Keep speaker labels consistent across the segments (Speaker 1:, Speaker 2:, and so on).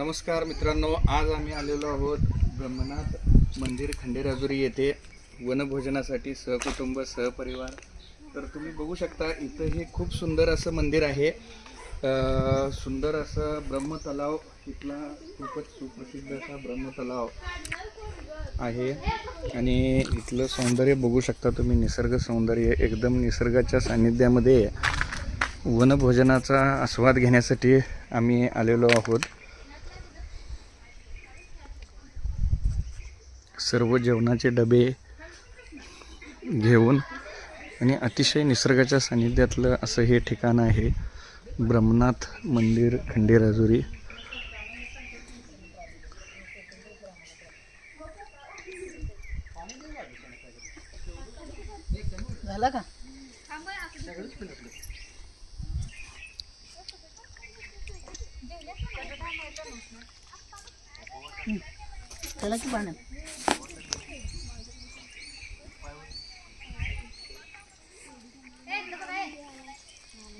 Speaker 1: नमस्कार मित्रांनो आज आम्ही आलेलो आहोत ब्रह्मनाथ मंदिर खंडेराजुरी येथे. वनभोजनासाठी सहकुटुंब सहपरिवार. तर तुम्ही बघू शकता इथं हे खूप सुंदर असं मंदिर आहे. सुंदर असं ब्रह्मतलाव इथला खूपच सुप्रसिद्ध असा ब्रह्मतलाव आहे. आणि इथलं सौंदर्य बघू शकता तुम्ही निसर्ग सौंदर्य एकदम निसर्गाच्या सान्निध्यामध्ये वनभोजनाचा आस्वाद घेण्यासाठी आम्ही आलेलो आहोत. सर्व जेवणाचे डबे घेऊन आणि अतिशय निसर्गाच्या सानिध्यातलं असं हे ठिकाण आहे. ब्रह्मनाथ मंदिर खंडेराजुरी.
Speaker 2: झालं का? चला की पाण्यात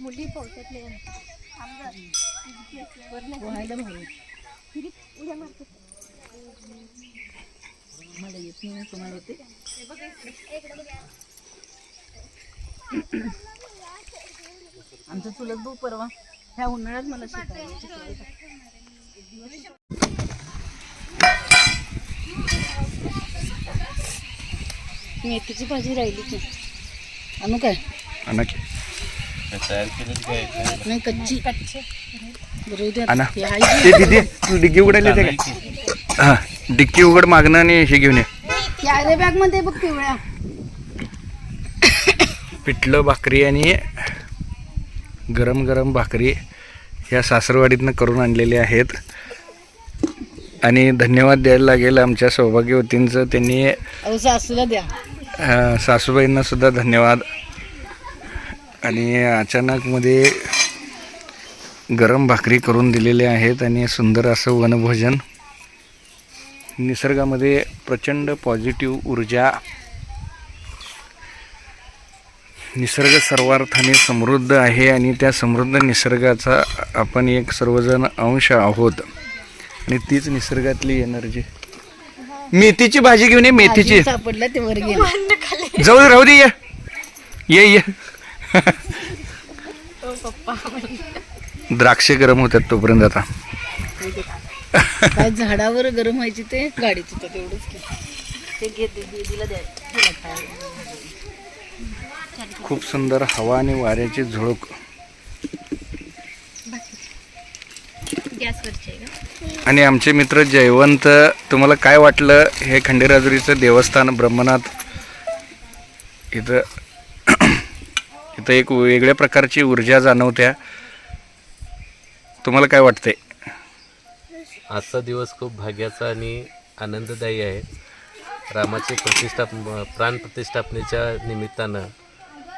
Speaker 3: मुली
Speaker 2: भाऊ मला येत नाही कोणाला येते. आमचं चुलत भाऊ परवा ह्या उन्हाळ्यात मला. मेथीची भाजी राहिली की. आणू काय?
Speaker 1: आणा की.
Speaker 2: नाही कच्ची. हे
Speaker 1: ते दिदी तू डिग्गी उघडायला येते का हा डिक्की उघड मागणं आणि हे घेऊन ये.
Speaker 2: कॅरे बॅगमध्ये बघ पिवळ्या
Speaker 1: पिठलं भाकरी आणि गरम गरम भाकरी ह्या सासरवाडीतनं करून आणलेले आहेत. आणि धन्यवाद द्यायला लागेल आमच्या सौभाग्यवतींचं. त्यांनी
Speaker 2: सासूला द्या.
Speaker 1: सासूबाईंना सुद्धा धन्यवाद. आणि अचानकमध्ये गरम भाकरी करून दिलेले आहेत आणि सुंदर असं वनभोजन. निसर्गामध्ये प्रचंड पॉझिटिव्ह ऊर्जा. निसर्ग सर्वार्थाने समृद्ध आहे आणि त्या समृद्ध निसर्गाचा आपण एक सर्वजण अंश आहोत. आणि तीच निसर्गातली एनर्जी मेथीची भाजी घेऊन ये मेथीची.
Speaker 2: सापडला ते वर गेले.
Speaker 1: जाऊ दे राहू दे ये. ये ये. द्राक्षे गरम होतात तोपर्यंत आता.
Speaker 2: काय झाडावर गरम व्हायची ते गाडीत होतं तेवढंच की. ते दीदीला.
Speaker 1: खूप सुंदर हवा आणि वाऱ्याची झुळूक. आणि आमचे मित्र जयवंत तुम्हाला काय वाटलं? हे खंडेराजुरीचं देवस्थान ब्रह्मनाथ इथं इथं एक वेगळ्या प्रकारची ऊर्जा जाणवत्या. तुम्हाला काय वाटते
Speaker 4: आजचा दिवस खूप भाग्याचा आणि आनंददायी आहे. रामाची प्रतिष्ठाप प्राण प्रतिष्ठापनेच्या निमित्तानं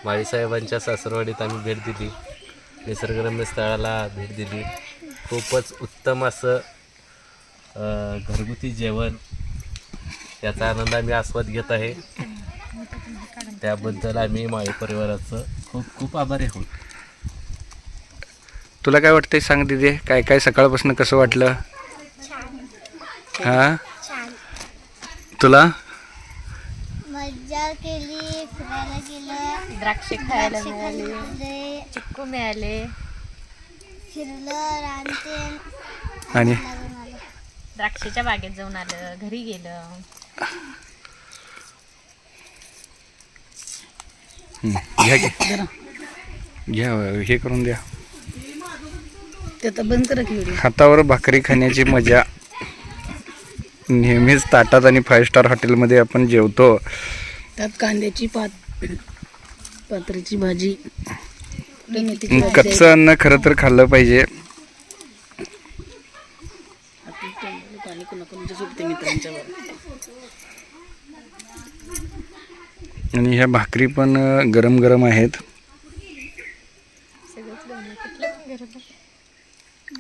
Speaker 4: माळीसाहेबांच्या सासरवाडीत आम्ही भेट दिली. निसर्गरम्य स्थळाला भेट दिली. खूपच उत्तम असं घरगुती जेवण. याचा आनंद आम्ही आस्वाद घेत आहे. त्याबद्दल आम्ही माळी परिवाराचं खूप खूप आभारी आहोत.
Speaker 1: तुला काय वाटतंय सांग दिदी? काय काय सकाळपासून कसं वाटलं? हा? तुला?
Speaker 3: मज्जा केली फिरायला गेलं.
Speaker 5: द्राक्षे खायला मिळाले. चिक्कू मिळाले.
Speaker 3: फिरलं रानते
Speaker 1: आणि?
Speaker 5: द्राक्षेच्या बागेत जाऊन आलं घरी गेलं.
Speaker 1: घ्या घ्या
Speaker 2: जरा
Speaker 1: घ्या हे करून द्या.
Speaker 2: ते बंद करा की व्हिडिओ
Speaker 1: हातावर भाकरी खाण्याची मजा. नेहमीच ताटात आणि फाईव्ह स्टार हॉटेलमध्ये आपण जेवतो.
Speaker 2: त्यात कांद्याची पात पात्राची भाजी कुठे
Speaker 1: कच्चं अन्न खरं तर खाल्लं पाहिजे.
Speaker 2: पाणी कोणाकोणाच्या सुटते मित्रांच्या बरोबर
Speaker 1: आणि ह्या भाकरी पण गरम गरम आहेत.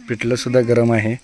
Speaker 1: पिठलं सुद्धा गरम आहे.